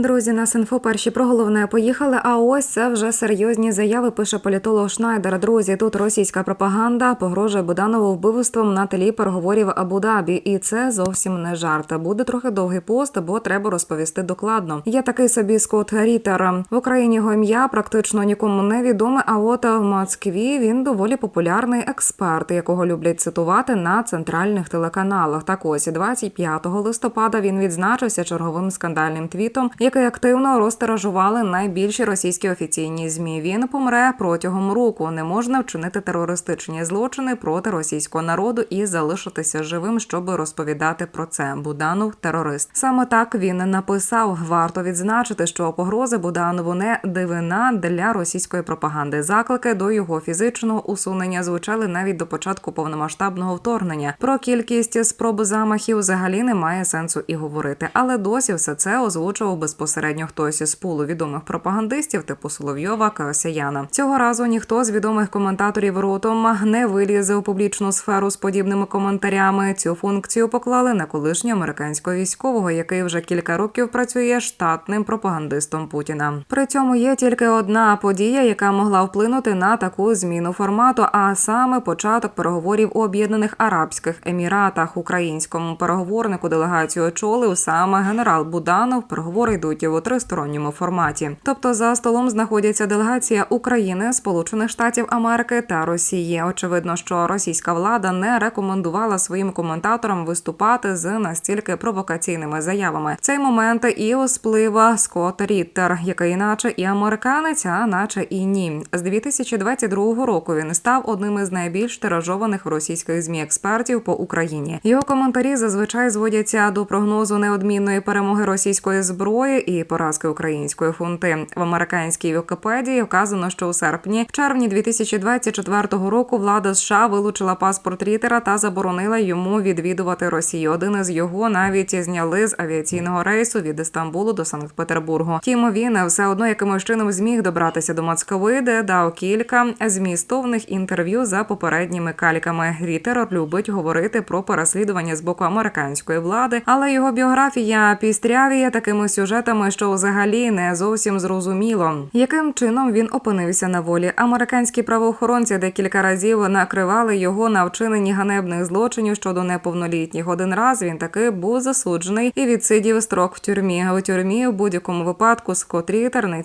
Друзі, нас інфо перші про головне поїхали. А ось це вже серйозні заяви. Пише політолог Шнайдер. Друзі, тут російська пропаганда погрожує Буданову вбивством на тлі переговорів Абу-Дабі. І це зовсім не жарт. Буде трохи довгий пост, бо треба розповісти докладно. Є такий собі Скотт Рітер. В Україні його ім'я практично нікому не відоме. А от в Москві він доволі популярний експерт, якого люблять цитувати на центральних телеканалах. Так ось 25 листопада він відзначився черговим скандальним твітом, який активно розтиражували найбільші російські офіційні змі. Він помре протягом року. Не можна вчинити терористичні злочини проти російського народу і залишитися живим, щоб розповідати про це. Буданов терорист. Саме так він написав. Варто відзначити, що погрози Буданову не дивина для російської пропаганди. Заклики до його фізичного усунення звучали навіть до початку повномасштабного вторгнення. Про кількість спроб замахів взагалі немає сенсу і говорити. Але досі все це озвучував безпосередньо хтось із пулу відомих пропагандистів, типу Соловйова Каосяяна. Цього разу ніхто з відомих коментаторів ротом не вилізе у публічну сферу з подібними коментарями. Цю функцію поклали на колишнього американського військового, який вже кілька років працює штатним пропагандистом Путіна. При цьому є тільки одна подія, яка могла вплинути на таку зміну формату, а саме початок переговорів у Об'єднаних Арабських Еміратах. Українському переговорнику делегацію очолив саме генерал Буданов. Переговори йдуть у тристоронньому форматі. Тобто за столом знаходяться делегація України, Сполучених Штатів Америки та Росії. Очевидно, що російська влада не рекомендувала своїм коментаторам виступати з настільки провокаційними заявами. Цей момент і осплива Скотт Ріттер, який наче і американець, а наче і ні. З 2022 року він став одним із найбільш тиражованих російських змі експертів по Україні. Його коментарі зазвичай зводяться до прогнозу неодмінної перемоги російської зброї і поразки української фунти. В американській Вікіпедії вказано, що у серпні, червні 2024 року влада США вилучила паспорт Рітера та заборонила йому відвідувати Росію. Один із його навіть зняли з авіаційного рейсу від Істамбулу до Санкт-Петербургу. Втім, він все одно якимось чином зміг добратися до Москви, де дав кілька змістовних інтерв'ю за попередніми кальками. Рітер любить говорити про переслідування з боку американської влади, але його біографія пістрявіє такими сюжетами, що взагалі не зовсім зрозуміло, яким чином він опинився на волі. Американські правоохоронці декілька разів накривали його на вчиненні ганебних злочинів щодо неповнолітніх. Один раз він таки був засуджений і відсидів строк в тюрмі. У тюрмі в будь-якому випадку Скотт Рітер не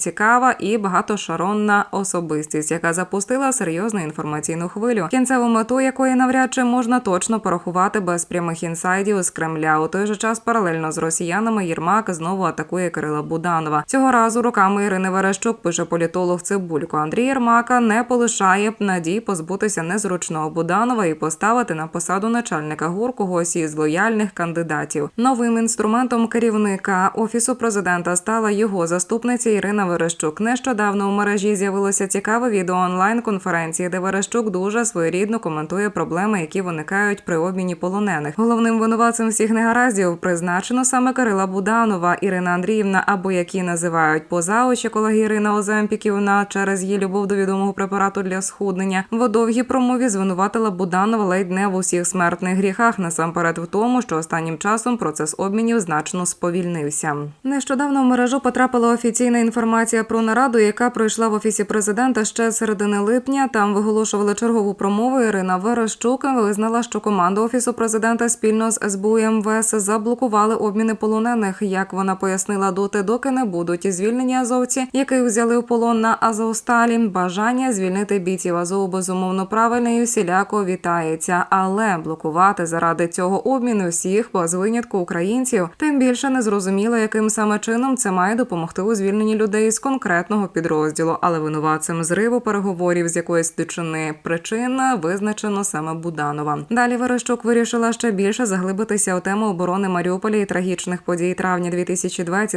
і багатошаронна особистість, яка запустила серйозну інформаційну хвилю, кінцеву мету якої навряд чи можна точно порахувати без прямих інсайдів з Кремля. У той же час паралельно з росіянами Єрмак знову атакує Кирила Буданова. Цього разу руками Ірини Верещук пише політолог Цибулько. Андрій Єрмака не полишає надій позбутися незручного Буданова і поставити на посаду начальника ГУР когось із лояльних кандидатів. Новим інструментом керівника офісу президента стала його заступниця Ірина Верещук. Нещодавно у мережі з'явилося цікаве відео онлайн конференції, де Верещук дуже своєрідно коментує проблеми, які виникають при обміні полонених. Головним винуватцем всіх негараздів призначено саме Кирила Буданова, Ірина Андріївна, або які називають поза очі колеги Ірина Оземпіківна через її любов до відомого препарату для схуднення. В довгій промові звинуватила Буданова ледь не в усіх смертних гріхах. Насамперед в тому, що останнім часом процес обмінів значно сповільнився. Нещодавно в мережу потрапила офіційна інформація про нараду, яка пройшла в офісі президента ще середини липня. Там виголошували чергову промову. Ірина Верещук визнала, що команда офісу президента спільно з СБУ МВС заблокували обміни полонених. Як вона пояснила, доти, доки не будуть звільнені азовці, яких взяли в полон на Азовсталі. Бажання звільнити бійців Азову безумовно правильне і усіляко вітається, але блокувати заради цього обміну всіх без винятку українців, тим більше не зрозуміло, яким саме чином це має допомогти у звільненні людей з конкретного підрозділу, але винуватцем зриву переговорів з якоїсь дичини причина визначено саме Буданова. Далі Верещук вирішила ще більше заглибитися у тему оборони Маріуполя і трагічних подій травня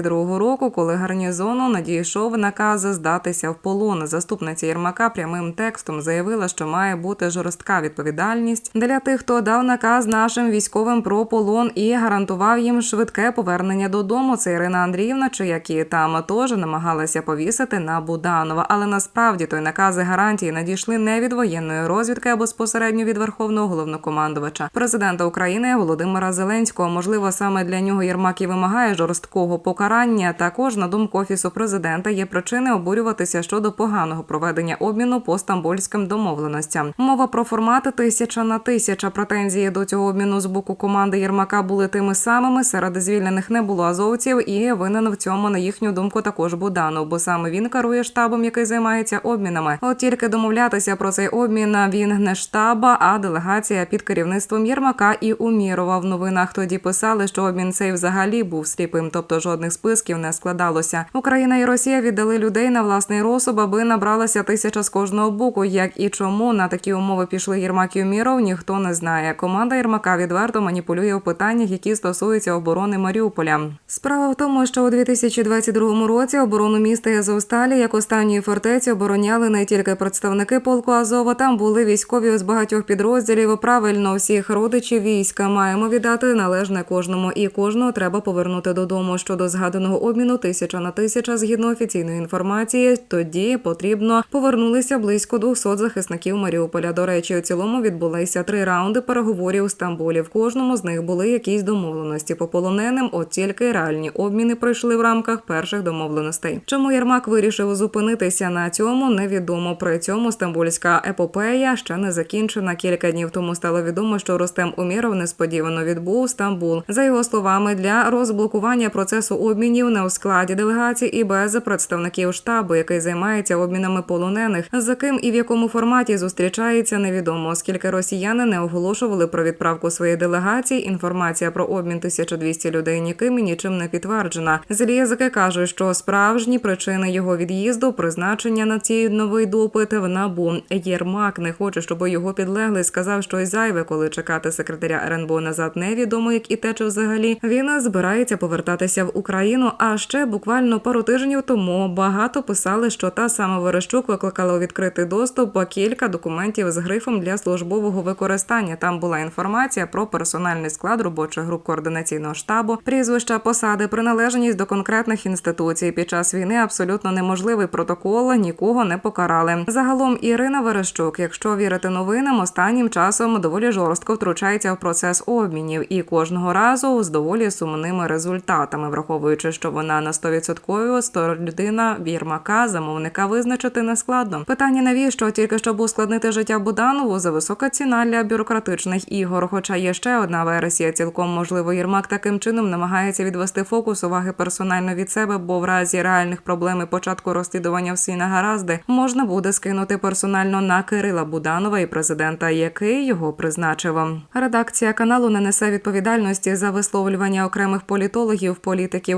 2022 року, коли гарнізону надійшов наказ здатися в полон. Заступниця Єрмака прямим текстом заявила, що має бути жорстка відповідальність для тих, хто дав наказ нашим військовим про полон і гарантував їм швидке повернення додому. Це Ірина Андріївна, чи які там теж намагалася повісити на Буданова. Але насправді той накази гарантії надійшли не від воєнної розвідки, а безпосередньо від верховного головнокомандувача президента України Володимира Зеленського. Можливо, саме для нього Єрмак і вимагає жорсткого покарання покарання. Також на думку офісу президента є причини обурюватися щодо поганого проведення обміну по стамбульським домовленостям. Мова про формати тисяча на тисяча. Претензії до цього обміну з боку команди Єрмака були тими самими. Серед звільнених не було азовців, і винен в цьому, на їхню думку, також Буданов, бо саме він керує штабом, який займається обмінами. От тільки домовлятися про цей обмін він не штаба, а делегація під керівництвом Єрмака і Умірова. В новинах тоді писали, що обмін цей взагалі був сліпим, тобто жодних списків не складалося. Україна і Росія віддали людей на власний розсуд, аби набралася тисяча з кожного боку. Як і чому на такі умови пішли Єрмак і Уміров, ніхто не знає. Команда Єрмака відверто маніпулює у питаннях, які стосуються оборони Маріуполя. Справа в тому, що у 2022 році оборону міста і Азовсталі як останньої фортеці обороняли не тільки представники полку Азова, там були військові з багатьох підрозділів. Правильно, всіх родичів війська маємо віддати належне кожному, і кожного треба повернути додому. Щодо згаданого обміну тисяча на тисяча, згідно офіційної інформації, тоді потрібно повернулися близько 200 захисників Маріуполя. До речі, у цілому відбулися три раунди переговорів у Стамбулі. В кожному з них були якісь домовленості по полоненим. От тільки реальні обміни пройшли в рамках перших домовленостей. Чому Єрмак вирішив зупинитися на цьому? Невідомо. При цьому стамбульська епопея ще не закінчена. Кілька днів тому стало відомо, що Ростем Уміров несподівано відбув Стамбул. За його словами, для розблокування процесу обмінів не у складі делегації і без представників штабу, який займається обмінами полонених. За ким і в якому форматі зустрічається, невідомо, оскільки росіяни не оголошували про відправку своєї делегації. Інформація про обмін 1200 людей ніким і нічим не підтверджена. Злі язики кажуть, що справжні причини його від'їзду призначення на ці новий допит в набу. Єрмак не хоче, щоб його підлеглий сказав щось зайве, коли чекати секретаря РНБО назад невідомо, як і те, чи взагалі він збирається повертатися в Україну. А ще буквально пару тижнів тому багато писали, що та сама Верещук викликала у відкритий доступ кілька документів з грифом для службового використання. Там була інформація про персональний склад робочих груп координаційного штабу, прізвища, посади, приналежність до конкретних інституцій. Під час війни абсолютно неможливий протокол, нікого не покарали. Загалом Ірина Верещук, якщо вірити новинам, останнім часом доволі жорстко втручається в процес обмінів і кожного разу з доволі сумними результатами, враховуючи, що вона на 100% сто людина вірмака, замовника визначити не складно. Питання навіщо тільки щоб ускладнити життя Буданову за висока ціна для бюрократичних ігор. Хоча є ще одна версія, цілком можливо, Єрмак таким чином намагається відвести фокус уваги персонально від себе, бо в разі реальних проблем і початку розслідування всі негаразди можна буде скинути персонально на Кирила Буданова і президента, який його призначив. Редакція каналу не несе відповідальності за висловлювання окремих політологів, політиків,